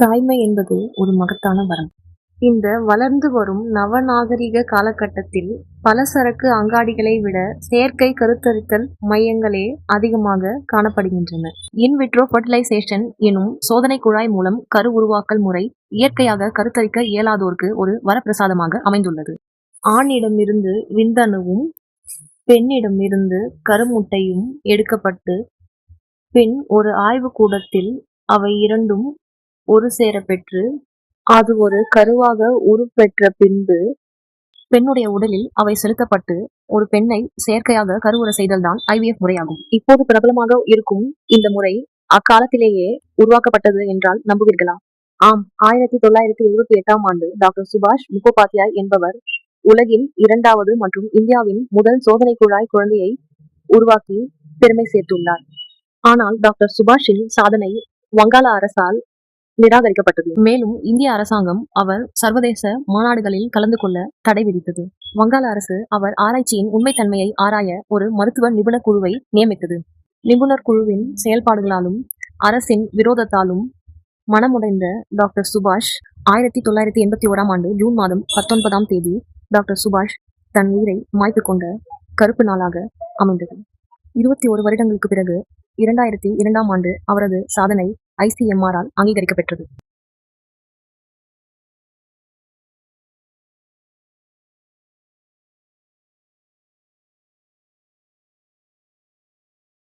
தாய்மை என்பது ஒரு மகத்தான வரம். இந்த வளர்ந்து வரும் நவநாகரிக காலகட்டத்தில் பல சரக்கு அங்காடிகளை விட செயற்கை கருத்தரித்தல் மையங்களே அதிகமாக காணப்படுகின்றன. இன்விட்ரோ ஃபர்டிலைசேஷன் எனும் சோதனை குழாய் மூலம் கரு உருவாக்கல் முறை இயற்கையாக கருத்தரிக்க இயலாதோருக்கு ஒரு வரப்பிரசாதமாக அமைந்துள்ளது. ஆணிடமிருந்து விந்தணுவும், பெண்ணிடமிருந்து கருமுட்டையும் எடுக்கப்பட்டு, பின் ஒரு ஆய்வுக்கூடத்தில் அவை இரண்டும் ஒரு சேர பெற்று, அது ஒரு கருவாக உருப்பெற்ற பின்பு, பெண்ணுடைய உடலில் அவை செலுத்தப்பட்டு, ஒரு பெண்ணை செயற்கையாக கருவுறச் செய்தல்தான் ஐவிஎஃப் முறையாகும். இப்போது பிரபலமாக இருக்கும் இந்த முறை அக்காலத்திலேயே உருவாக்கப்பட்டது என்றால் நம்புவீர்களா? ஆம். ஆயிரத்தி தொள்ளாயிரத்தி எழுபத்தி எட்டாம் ஆண்டு டாக்டர் சுபாஷ் முகோபாத்யாய் என்பவர் உலகின் இரண்டாவது மற்றும் இந்தியாவின் முதல் சோதனை குழாய் குழந்தையை உருவாக்கி பெருமை சேர்த்துள்ளார். ஆனால் டாக்டர் சுபாஷின் சாதனை வங்காள அரசால் நிராகரிக்கப்பட்டது. மேலும் இந்திய அரசாங்கம் அவர் சர்வதேச மாநாடுகளில் கலந்து கொள்ள தடை விதித்தது. வங்காள அரசு அவர் ஆராய்ச்சியின் உண்மைத்தன்மையை ஆராய ஒரு மருத்துவ நிபுணர் குழுவை நியமித்தது. நிபுணர் குழுவின் செயல்பாடுகளாலும், அரசின் விரோதத்தாலும் மனமுடைந்த டாக்டர் சுபாஷ், ஆயிரத்தி தொள்ளாயிரத்தி எண்பத்தி ஓராம் ஆண்டு ஜூன் மாதம் பத்தொன்பதாம் தேதி டாக்டர் சுபாஷ் தன் உயிரை மாய்த்து கொண்ட கருப்பு நாளாக அமைந்தது. இருபத்தி ஓரு வருடங்களுக்கு பிறகு இரண்டாயிரத்தி இரண்டாம் ஆண்டு அவரது சாதனை ஐசிஎம்ஆரால் அங்கீகரிக்கப்பெற்றது.